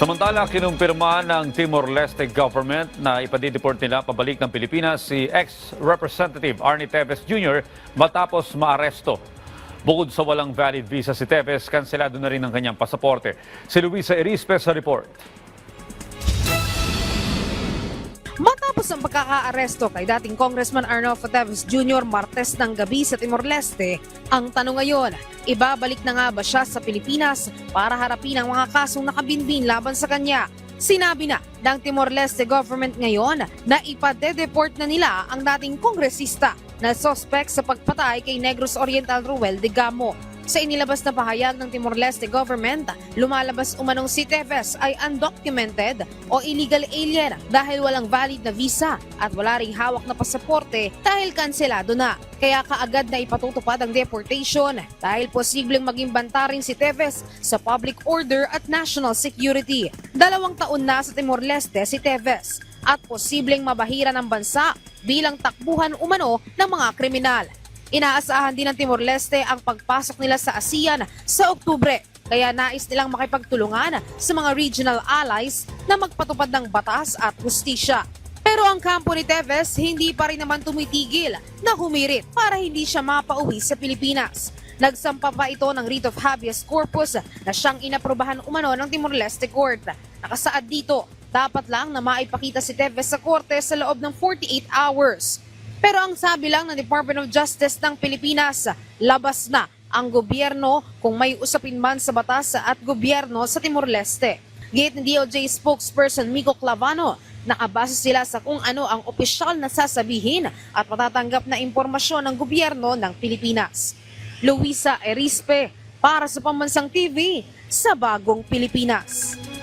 Samantala, kinumpirma ng Timor-Leste government na ipadideport nila pabalik ng Pilipinas si ex-representative Arnie Teves Jr. matapos maaresto. Bukod sa walang valid visa si Teves, kanselado na rin ang kanyang pasaporte. Si Luisa Erispe sa report. Matapos ang pagkakaaresto kay dating Congressman Arnolfo Teves Jr. Martes ng gabi sa Timor-Leste, ang tanong ngayon, ibabalik na nga ba siya sa Pilipinas para harapin ang mga kasong nakabinbin laban sa kanya? Sinabi na ng Timor-Leste government ngayon na ipadedeport na nila ang dating kongresista na sospek sa pagpatay kay Negros Oriental Ruel de Gamo. Sa inilabas na pahayag ng Timor-Leste government, lumalabas umanong si Teves ay undocumented o illegal alien dahil walang valid na visa at wala ring hawak na pasaporte dahil kanselado na. Kaya kaagad na ipatutupad ang deportation dahil posibleng maging banta rin si Teves sa public order at national security. Dalawang taon na sa Timor-Leste si Teves at posibleng mabahira ng bansa bilang takbuhan umano ng mga kriminal. Inaasahan din ng Timor-Leste ang pagpasok nila sa ASEAN sa Oktubre. Kaya nais nilang makipagtulungan sa mga regional allies na magpatupad ng batas at hustisya. Pero ang kampo ni Teves hindi pa rin naman tumitigil na humirit para hindi siya mapauwi sa Pilipinas. Nagsampa pa ito ng writ of habeas corpus na siyang inaprobahan umano ng Timor-Leste Court. Nakasaad dito, dapat lang na maipakita si Teves sa korte sa loob ng 48 hours. Pero ang sabi lang ng Department of Justice ng Pilipinas, labas na ang gobyerno kung may usapin man sa batas at gobyerno sa Timor-Leste. Gate ni DOJ spokesperson Miko Clavano, nakabase sila sa kung ano ang opisyal na sasabihin at matatanggap na impormasyon ng gobyerno ng Pilipinas. Luisa Erispe, para sa Pambansang TV, sa Bagong Pilipinas.